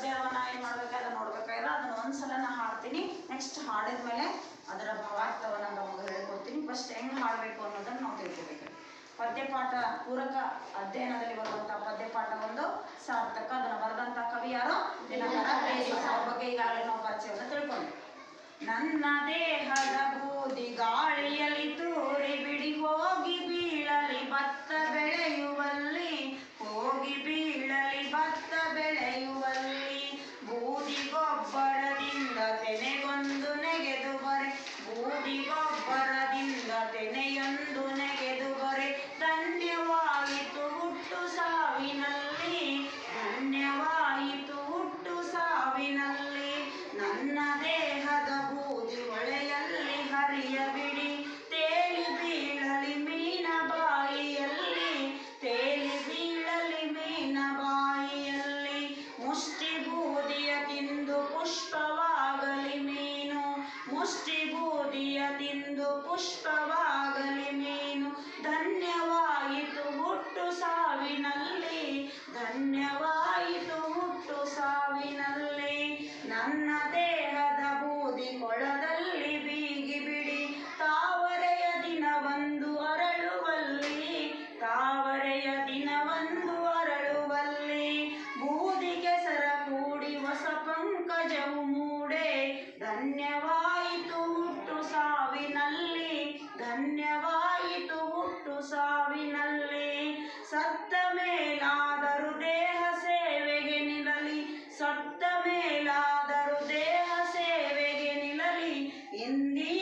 ಪದ್ಯವನ್ನ ಏನು ಮಾಡ್ಬೇಕಾದ್ರೆ ನೋಡ್ಬೇಕಾದ್ರೆ ಅದನ್ನ ಒಂದ್ಸಲ ನಾ ಹಾಡ್ತೀನಿ. ನೆಕ್ಸ್ಟ್ ಹಾಡಿದ್ಮೇಲೆ ಅದರ ಭಾವಾರ್ಥವನ್ನ ನಮಗೆ ಹೇಳ್ಕೊಡ್ತೀನಿ. ಫಸ್ಟ್ ಹೆಂಗ್ ಹಾಡಬೇಕು ಅನ್ನೋದನ್ನ ನಾವು ತಿಳ್ಕೊಬೇಕು. ಪದ್ಯಪಾಠ ಪೂರಕ ಅಧ್ಯಯನದಲ್ಲಿ ಬರುವಂತಹ ಪದ್ಯಪಾಠ ಒಂದು ಸಾರ್ಥಕ. ಅದನ್ನ ಬರೆದಂತ ಕವಿ ಯಾರು. ಅವ್ರ ಬಗ್ಗೆ ಈಗಾಗಲೇ ನಾವು ಪರಿಚಯವನ್ನು ತಿಳ್ಕೊಂಡ್ವಿ. ನನ್ನ ದೇಹದ ಬೂದಿ ಗಾಳಿಯಲ್ಲಿ ನನ್ನ ದೇಹದ ಬೂದಿ ಕೊಳದಲ್ಲಿ ಬೀಗಿ ಬಿಡಿ. ತಾವರೆಯ ದಿನವೊಂದು ಅರಳುವಲ್ಲಿ, ತಾವರೆಯ ದಿನವಂದು ಅರಳುವಲ್ಲಿ. ಬೂದಿ ಕೆಸರ ಕೂಡಿ ಹೊಸ ಪಂಕಜವು ಮೂಡೆ. ಧನ್ಯವಾಯಿತು ಹುಟ್ಟು ಸಾವಿನಲ್ಲಿ, ಧನ್ಯವಾಯಿತು ಹುಟ್ಟು ಸಾವಿನಲ್ಲಿ. ಸತ್ತ ಮೇಲಾದರೂ in the